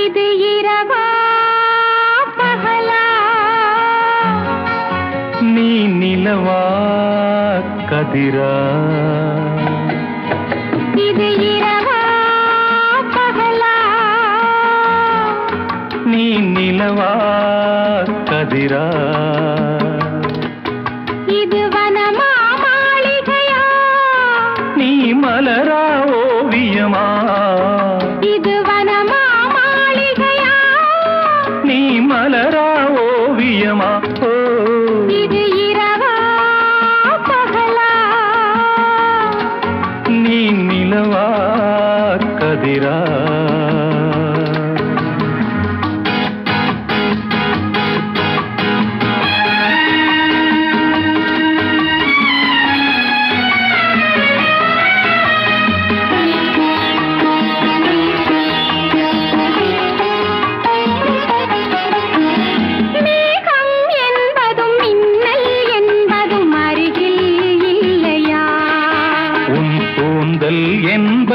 இது இரவா பகலா நீ நிலவா கதிரா கதிரா இது வனமா மாளிகையா? நீ மலரா ஓவியமா?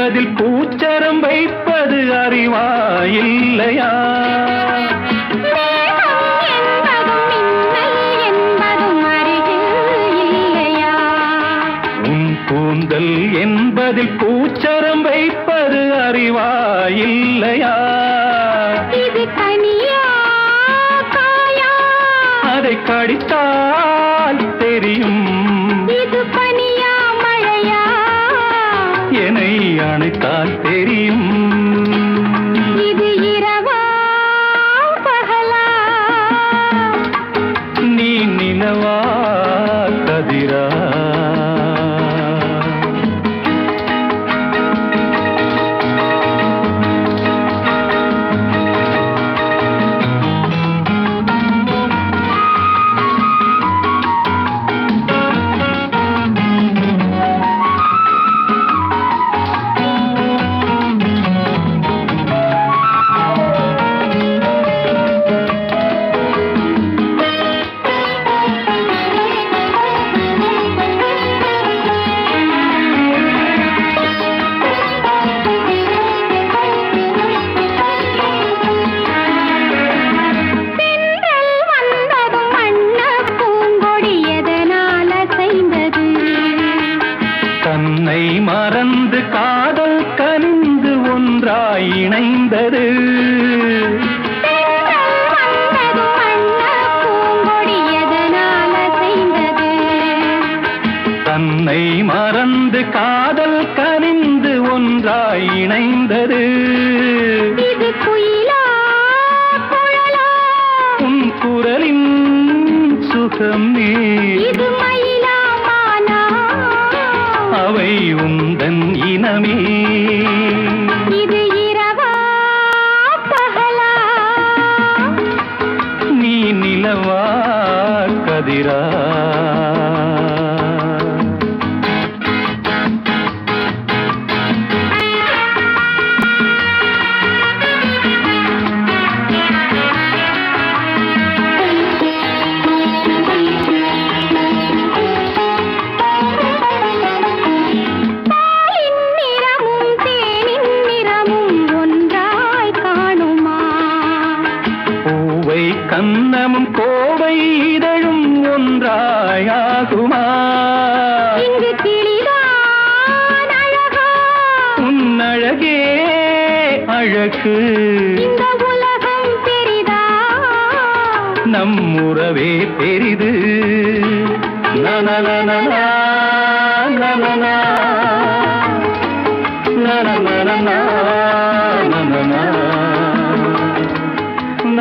என்பதில் பூச்சரம் வைப்பது அறிவா இல்லையா கூந்தல் என்பதில் பூச்சரம் வைப்பது அறிவா இல்லையா அதை கடித்தால் தெரியும் தன்னை மறந்து காதல் கனிந்து ஒன்றாய் இணைந்தது. தன்னை மறந்து காதல் கனிந்து ஒன்றாய் இணைந்தது. உன் குரலின் சுகம். நீ உந்தன் கோவை இதழும் ஒன்றாயாகுமா? கிளிதான் அழகா. உன் அழகே. அழகு இந்த உலகம் பெரிதா. நம் உறவே பெரிது. நனநா, நனநனநா,